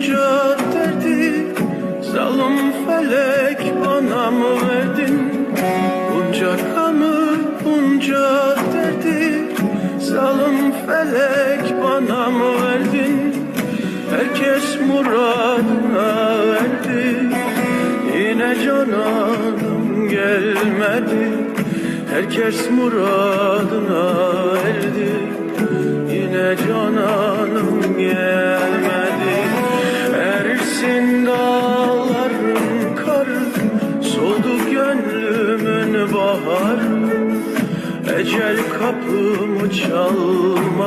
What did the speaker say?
bunca derdi Zalim felek bana mı verdin Bunca kamı bunca derdi Zalim felek bana mı verdin Herkes muradına verdi Yine cananım gelmedi. Herkes muradına erdi Yine cananım gelmedi Ecel kapımı geldin